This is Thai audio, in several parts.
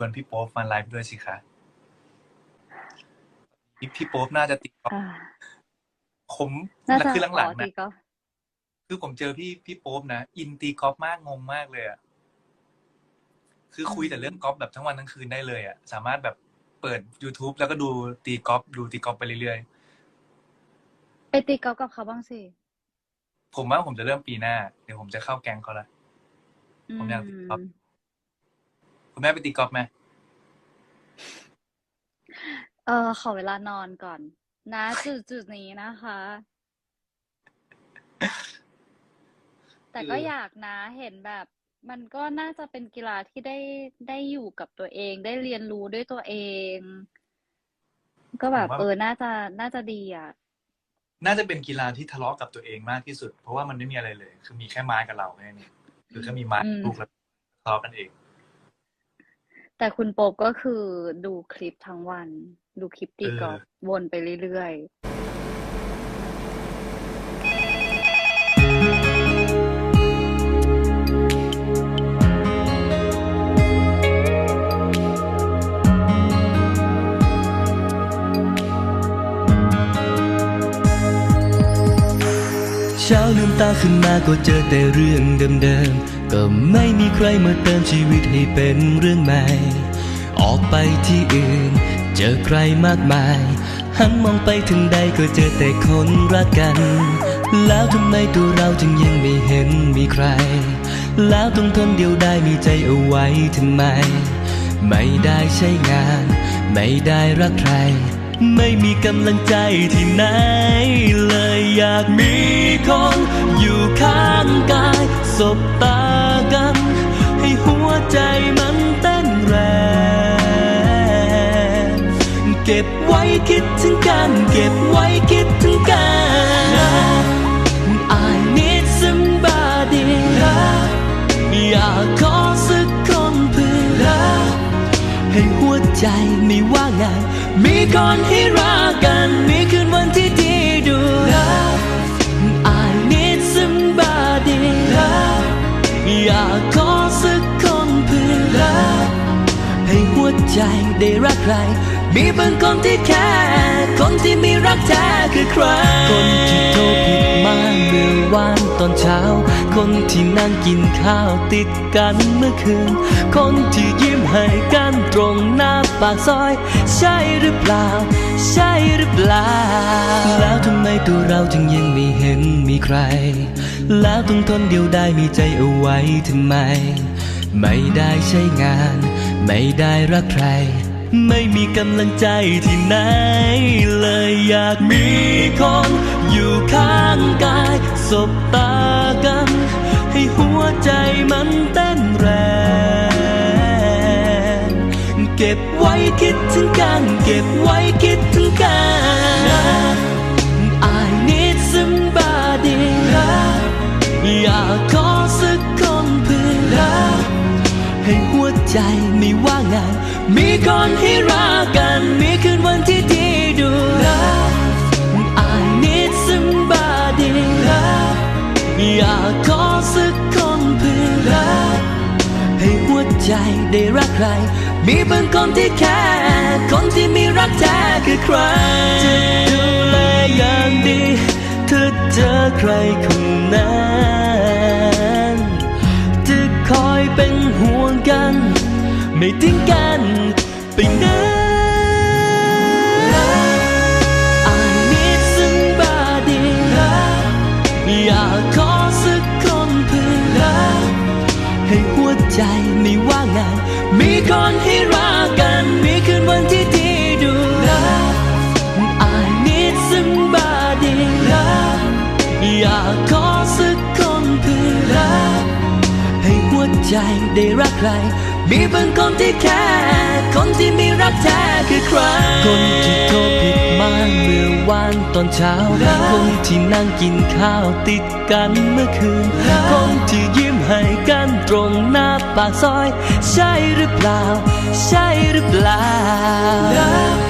ชวนพี่โป๊ปมาไลฟ์ด้วยสิคะพี่พี่โป๊ปน่าจะติดกอล์ฟอ่าผมน่าแล้วจะคือหลังอ๋อๆนะตีกอล์ฟคือผมเจอพี่พี่โป๊ปนะอินตีกอล์ฟมากงงมากเลยอะคือคุยแต่เรื่องกอล์ฟแบบทั้งวันทั้งคืนได้เลยอะสามารถแบบเปิด YouTube แล้วก็ดูตีกอล์ฟดูตีกอล์ฟไปเรื่อยไปตีกอล์ฟกับเขาบ้างสิๆผมว่าผมจะเริ่มปีหน้า เดี๋ยวผมจะเข้าแก๊งเขาละผมอยากตีกอล์ฟ คุณแม่ไปตีกอล์ฟไหมเออขอเวลานอนก่อน นะจุดจุดนี้นะคะ แต่ก็อยากนะเห็นแบบ มันก็น่าจะเป็นกีฬาที่ได้ได้อยู่กับตัวเอง ได้เรียนรู้ด้วยตัวเอง ก็แบบเออน่าจะน่าจะดีอะน่าจะเป็นกีฬาที่ทะเลาะกับตัวเองมากที่สุด เพราะว่ามันไม่มีอะไรเลย คือมีแค่ไม้กับเราแค่นี้คือแค่มีไม้อืมลูกแล้วทะเลาะกันเอง แต่คุณโป๊ปก็คือดูคลิปทั้งวัน ดูคลิปตีกอล์ฟวนไปเรื่อยๆเช้าลืมตาขึ้นมาก็เจอแต่เรื่องเดิมๆ ก็ไม่มีใครมาเติมชีวิตให้เป็นเรื่องใหม่ ออกไปที่อื่น เจอใครมากมาย หันมองไปถึงใดก็เจอแต่คนรักกัน แล้วทำไมตัวเราจึงยังไม่เห็นมีใคร แล้วต้องทนเดียวได้มีใจเอาไว้ทำไม ไม่ได้ใช้งาน ไม่ได้รักใคร ไม่มีกำลังใจที่ไหน เลยอยากมีคนอยู่ข้างกาย สบตากัน ให้หัวใจมันเต้นแรง เก็บไว้คิดถึงกัน เก็บไว้คิดถึงกัน I need somebody อยากขอสักคนเพื่อรักให้หัวใจไม่ว่างงานมีคนให้รักกัน มีคืนวันที่ดีดูรัก ขอสักคนเพื่อรักให้หัวใจได้รักใคร มีบางคนที่แค่คนที่มีรักแท้คือใคร คนที่โทรผิดมาเมื่อวานตอนเช้า คนที่นั่งกินข้าวติดกันเมื่อคืน คนที่ยิ้มให้กันตรงหน้า ปากซอย ใช่หรือเปล่า ใช่หรือเปล่า แล้วทำไมตัวเราจึงยังไม่เห็นมีใคร แล้วต้องทนเดียวได้มีใจเอาไว้ทำไม ไม่ได้ใช้งาน ไม่ได้รักใคร ไม่มีกำลังใจที่ไหน เลยอยากมีคนอยู่ข้างกายสบตากัน ให้หัวใจมันเต้นแรง เก็บไว้คิดถึงกัน เก็บไว้คิดถึงกัน I need somebody อยากขอสักคนเพื่อรักให้หัวใจไม่ว่างงาน มีคนให้รักกัน มีคืนวันที่ดีดูรัก I need somebody อยากขอสักคนเพื่อรักให้หัวใจได้รักใคร มีบางคนที่แค่คนที่มีรักแท้คือใครจะดูแลอย่างดีเธอเจอใครคนนั้นจะคอยเป็นห่วงกัน ไม่ทิ้งกันไปไหน I need somebody อยากขอสักคนเพื่อรักให้หัวใจไม่ว่างงาน มีคนให้รักกัน มีคืนวันที่ดีดูรัก I need somebody Love อยากขอสักคนเพื่อรักให้หัวใจได้รักใคร มีบางคนที่แค่ คนที่มีรักแท้คือใคร คนที่โทรผิดมาเมื่อ วานตอนเช้า คนที่นั่งกินข้าวติดกันเมื่อคืน คนที่ยิ้มให้กันตรงหน้าปากซอย ใช่หรือเปล่า ใช่หรือเปล่า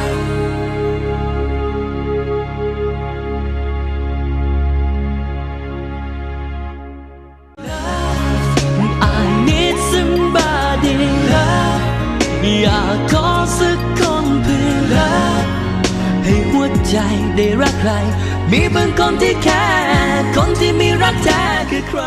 หัวใจได้รักใคร มีบางคนที่แค่คนที่มีรักแท้คือใคร